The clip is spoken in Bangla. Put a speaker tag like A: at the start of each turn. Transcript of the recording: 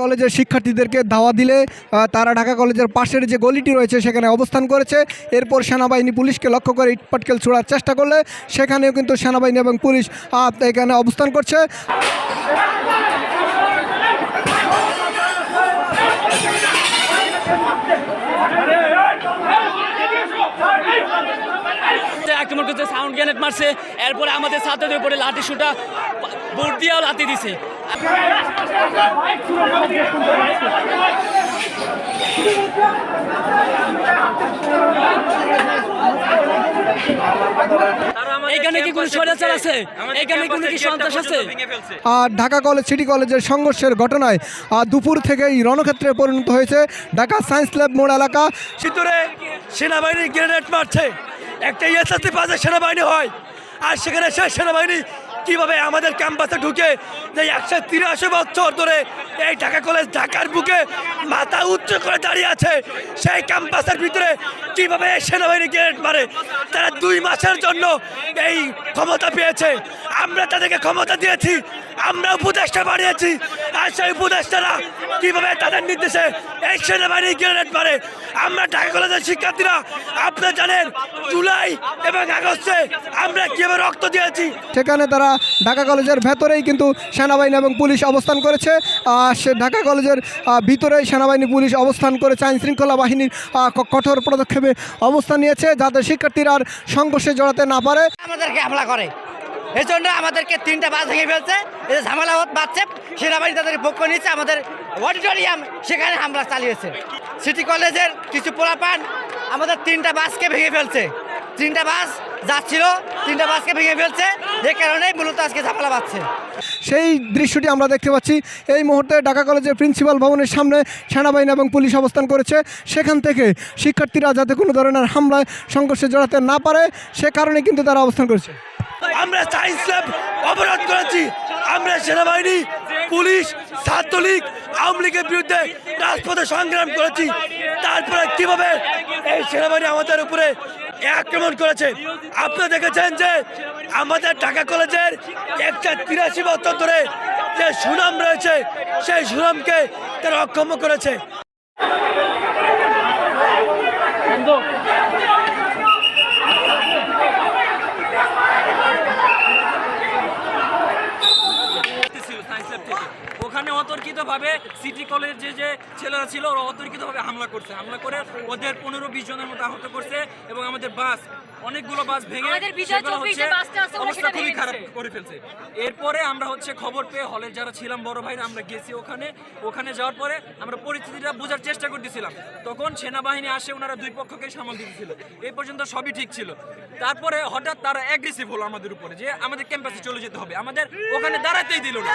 A: কলেজের শিক্ষার্থীদেরকে ধাওয়া দিলে তারা ঢাকা কলেজের পাশের যে গলিটি রয়েছে সেখানে অবস্থান করেছে। এরপর সেনাবাহিনী পুলিশকে লক্ষ্য করে ইটপাটকেল ছোড়ার চেষ্টা করলে, সেখানেও কিন্তু সেনাবাহিনী এবং পুলিশ এখানে অবস্থান করছে।
B: সাউন্ড গ্রেনেড মারছে, এরপরে আমাদের ছাত্রদের উপরে লাঠি শুটা বোর্ড দিয়েও লাঠি দিছে। এখানে কি কোনো স্বৈরাচার আছে? এখানে কোনো কি সন্ত্রাস আছে?
A: আর ঢাকা কলেজ সিটি কলেজের সংঘর্ষের ঘটনায় দুপুর থেকেই রণক্ষেত্রে পরিণত হয়েছে ঢাকা সায়েন্স ল্যাব মোড় এলাকা।
C: চিত্তরে সেনাবাহিনী গ্রেনেড মারছে। একটা পাশে সেনাবাহিনী হয় আর সেখানে সেই সেনাবাহিনী কীভাবে আমাদের ক্যাম্পাসে ঢুকে যে একশো তিরাশি বছর ধরে এই ঢাকা কলেজ ঢাকার বুকে মাথা উচ্চ করে দাঁড়িয়ে আছে, সেই ক্যাম্পাসের ভিতরে কীভাবে সেনাবাহিনী গেট মারে? তারা দুই মাসের জন্য এই ক্ষমতা পেয়েছে। আমরা তাদেরকে ক্ষমতা দিয়েছি, আমরা উপদেষ্টা বাড়িয়েছি আর সেই উপদেষ্টারা কীভাবে তাদের নির্দেশে এই সেনাবাহিনী গ্রেনেড মারে? আমরা ঢাকা কলেজের শিক্ষার্থীরা আপনারা জানেন জুলাই এবং আগস্টে আমরা কীভাবে রক্ত দিয়েছি।
A: সেখানে তারা ঢাকা কলেজের ভেতরেই কিন্তু সেনাবাহিনী এবং পুলিশ অবস্থান করেছে। সে ঢাকা কলেজের ভিতরেই সেনাবাহিনী পুলিশ অবস্থান করেছে। আইন শৃঙ্খলা বাহিনীর ক- কঠোর পদক্ষেপে অবস্থান নিয়েছে যাতে শিক্ষার্থীরা আর সংঘর্ষে জড়াতে না পারে।
D: আমাদেরকে হামলা করে। এই জন্য আমাদেরকে তিনটা বাস ভেঙে ফেলছে। এদের ঝামেলা বাড়ছে সেনাবাহিনী তাদের পক্ষ নিয়েছে, আমাদের অডিটোরিয়াম সেখানে হামলা চালিয়েছে। সিটি কলেজের কিছু পোলাপান আমাদের তিনটা বাসকে ভেঙে ফেলছে। তিনটা বাস যাচ্ছিল তিনটা বাসকে ভেঙে ফেলছে যে কারণেই মূলত আজকে ঝামেলা বাড়ছে
A: সেই দৃশ্যটি আমরা দেখতে পাচ্ছি। এই মুহূর্তে ঢাকা কলেজের প্রিন্সিপাল ভবনের সামনে সেনাবাহিনী এবং পুলিশ অবস্থান করেছে। সেখান থেকে শিক্ষার্থীরা যাতে কোনো ধরনের হামলায় সংঘর্ষে জড়াতে না পারে সে কারণে কিন্তু তারা অবস্থান করেছে।
C: আমরা সায়েন্স ল্যাব অবরোধ করেছি। আমরা সেনাবাহিনী পুলিশ, ছাত্রলীগ, আওয়ামী লীগের বিরুদ্ধে রাজপথে সংগ্রাম করেছি। তারপরে কীভাবে এই সেনাবাহিনী আমাদের উপরে আক্রমণ করেছে? আপনারা দেখেছেন যে আমাদের ঢাকা কলেজের একটা তিরাশি বছর ধরে যে সুনাম রয়েছে, সেই সুনামকে তারা অক্ষম করেছে
B: ছিল সায়েন্স ল্যাব থেকে ওখানে অতর্কিত ভাবে সিটি কলেজে যে ছেলেরা ছিল ওরা অতর্কিতভাবে হামলা করছে। হামলা করে ওদের পনেরো বিশ জনের মতো আহত করছে এবং আমাদের বাস অনেকগুলো বাস ভেঙে অবস্থা খুবই খারাপ করে ফেলছে। এরপরে আমরা হচ্ছে খবর পেয়ে হলে যারা ছিলাম বড় ভাই আমরা গেছি ওখানে। ওখানে যাওয়ার পরে আমরা পরিস্থিতিটা বোঝার চেষ্টা করতেছিলাম। তখন সেনাবাহিনী আসে ওনারা দুই পক্ষকে সামাল দিতেছিল। এই পর্যন্ত সবই ঠিক ছিল। তারপরে হঠাৎ তারা অ্যাগ্রেসিভ হলো আমাদের উপরে যে আমাদের ক্যাম্পাসে চলে যেতে হবে। আমাদের ওখানে দাঁড়াতেই দিল না।